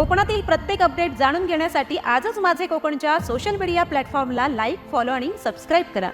कोकणातील प्रत्येक अपडेट जाणून घेण्यासाठी आजच माझे कोकणच्या सोशल मीडिया प्लॅटफॉर्मला लाईक फॉलो आणि सबस्क्राईब करा.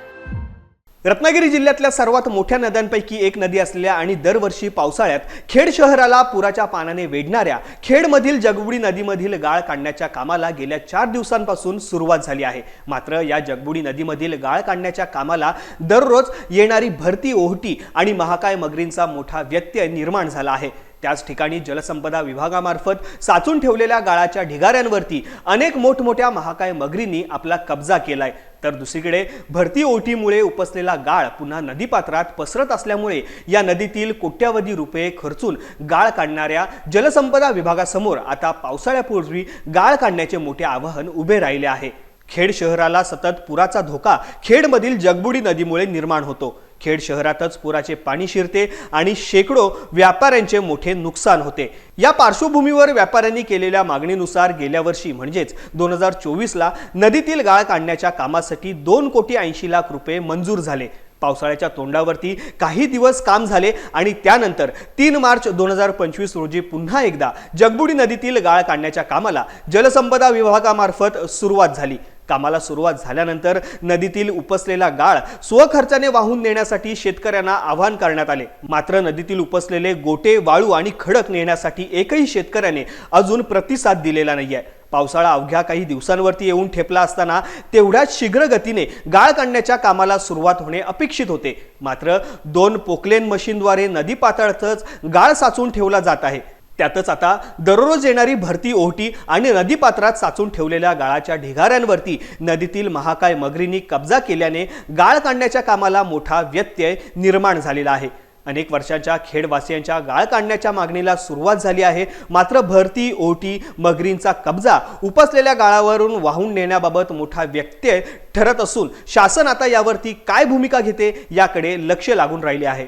रत्नागिरी जिल्ह्यातल्या सर्वात मोठ्या नद्यांपैकी एक नदी असलेल्या आणि दरवर्षी पावसाळ्यात खेड शहराला पुराच्या पानाने वेढणाऱ्या खेडमधील जगबुडी नदीमधील गाळ काढण्याच्या कामाला गेल्या चार दिवसांपासून सुरुवात झाली आहे. मात्र या जगबुडी नदीमधील गाळ काढण्याच्या कामाला दररोज येणारी भरती ओहटी आणि महाकाय मगरींचा मोठा व्यत्यय निर्माण झाला आहे. त्याच ठिकाणी जलसंपदा विभागामार्फत साचून ठेवलेल्या गाळाच्या ढिगाऱ्यांवरती अनेक मोठमोठ्या महाकाय मगरींनी आपला कब्जा केलाय. तर दुसरीकडे भरती ओटीमुळे उपसलेला गाळ पुन्हा नदीपात्रात पसरत असल्यामुळे या नदीतील कोट्यावधी रुपये खर्चून गाळ काढणाऱ्या जलसंपदा विभागासमोर आता पावसाळ्यापूर्वी गाळ काढण्याचे मोठे आवाहन उभे राहिले आहे. खेड शहराला सतत पुराचा धोका खेडमधील जगबुडी नदीमुळे निर्माण होतो. खेड शहरातच पुराचे पाणी शिरते आणि शेकडो व्यापाऱ्यांचे मोठे नुकसान होते. या पार्श्वभूमीवर व्यापाऱ्यांनी केलेल्या मागणीनुसार गेल्या वर्षी म्हणजेच दोन हजार चोवीसला नदीतील गाळ काढण्याच्या कामासाठी दोन कोटी ऐंशी लाख रुपये मंजूर झाले. पावसाळ्याच्या तोंडावरती काही दिवस काम झाले आणि त्यानंतर तीन मार्च दोन हजार पंचवीस रोजी पुन्हा एकदा जगबुडी नदीतील गाळ काढण्याच्या कामाला जलसंपदा विभागामार्फत सुरुवात झाली. कामाला सुरुवात झाल्यानंतर नदीतील उपसलेला गाळ स्वखर्चाने वाहून नेण्यासाठी शेतकऱ्यांना आवाहन करण्यात आले. मात्र नदीतील उपसलेले गोटे वाळू आणि खडक नेण्यासाठी एकही शेतकऱ्याने अजून प्रतिसाद दिलेला नाहीये. पावसाळा अवघ्या काही दिवसांवरती येऊन ठेपला असताना तेवढ्याच शीघ्र गतीने गाळ काढण्याच्या कामाला सुरुवात होणे अपेक्षित होते. मात्र दोन पोकलेन मशीनद्वारे नदी पातळतच गाळ साचून ठेवला जात आहे. त्यातच आता दररोज येणारी भरती ओहटी आणि नदीपात्रात साचून ठेवलेल्या गाळाच्या ढिगाऱ्यांवरती नदीतील महाकाय मगरींनी कब्जा केल्याने गाळ काढण्याच्या कामाला मोठा व्यत्यय निर्माण झालेला आहे. अनेक वर्षांच्या खेडवासियांच्या गाळ काढण्याच्या मागणीला सुरुवात झाली आहे. मात्र भरती ओटी मगरींचा कब्जा उपसलेल्या गाळावरून वाहून नेण्याबाबत मोठा व्यत्यय ठरत असून शासन आता यावरती काय भूमिका घेते याकडे लक्ष लागून राहिले आहे.